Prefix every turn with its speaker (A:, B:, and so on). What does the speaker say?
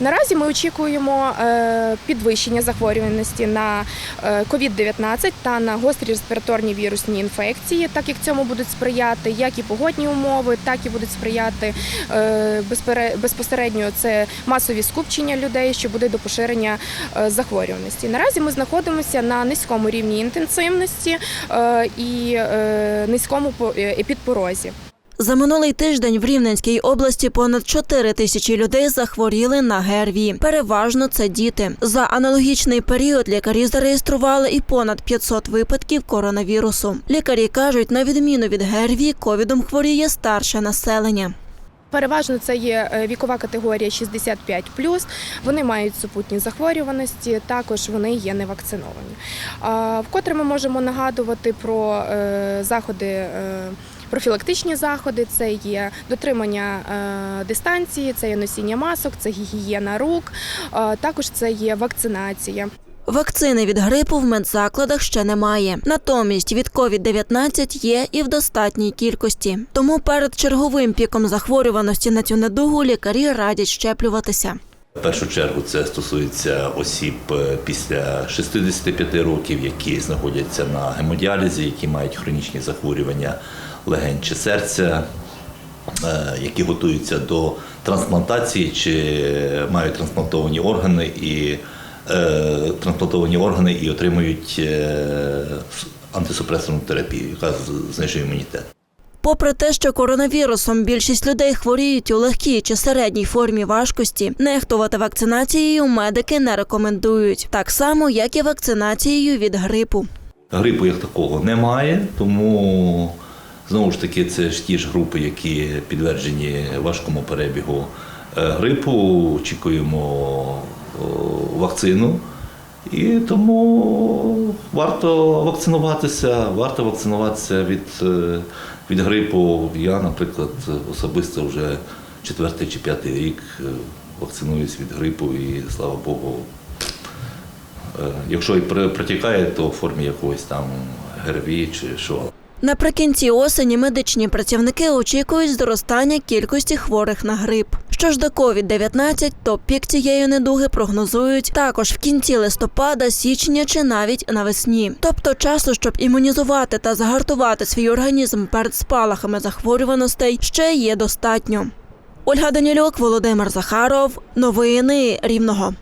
A: Наразі ми очікуємо е, підвищення захворюваності на е, COVID-19 та на гострі респіраторні вірусні інфекції, так як цьому будуть сприяти як і погодні умови, так і будуть сприяти е, безпосередньо це масові скупчення людей, що буде до поширення захворюваності. Наразі ми знаходимося на низькому рівні інтенсивності і низькому по- епідпорозі.
B: За минулий тиждень в Рівненській області понад 4 тисячі людей захворіли на ГРВІ. Переважно це діти. За аналогічний період лікарі зареєстрували і понад 500 випадків коронавірусу. Лікарі кажуть, на відміну від ГРВІ, ковідом хворіє старше населення.
A: Переважно це є е, вікова категорія 65 Вони мають супутні захворюваності, також вони є невакциновані. Вкотре ми можемо нагадувати про е, заходи. Профілактичні заходи це є дотримання е, дистанції, це є носіння масок, це гігієна рук, е, також це є вакцинація.
B: Вакцини від грипу в медзакладах ще немає. Натомість від COVID-19 є і в достатній кількості. Тому перед черговим піком захворюваності на цю недугу лікарі радять щеплюватися.
C: В першу чергу це стосується осіб е, після 65 років, які знаходяться на гемодіалізі, які мають хронічні захворювання легень чи серця, е, які готуються до трансплантації чи мають трансплантовані органи і е, трансплантовані органи і отримують е, антисупресорну терапію, яка знижує імунітет.
B: Попри те, що коронавірусом більшість людей хворіють у легкій чи середній формі важкості, нехтувати вакцинацією медики не рекомендують, так само як і вакцинацією від грипу.
C: Грипу як такого немає, тому знову ж таки це ж ті ж групи, які підтверджені важкому перебігу е, грипу. Очікуємо вакцину. І тому варто вакцинуватися, варто вакцинуватися від, е, від грипу. Я, наприклад, особисто вже четвертий чи п'ятий рік е, вакцинуюсь від грипу і слава Богу, Якщо і протікає, то в формі якогось там ГРВІ чи що.
B: Наприкінці осені медичні працівники очікують зростання кількості хворих на грип. Що ж до COVID-19, то пік цієї недуги прогнозують також в кінці листопада, січня чи навіть навесні. Тобто часу, щоб імунізувати та загартувати свій організм перед спалахами захворюваностей, ще є достатньо. Ольга Данілюк, Володимир Захаров. Новини Рівного.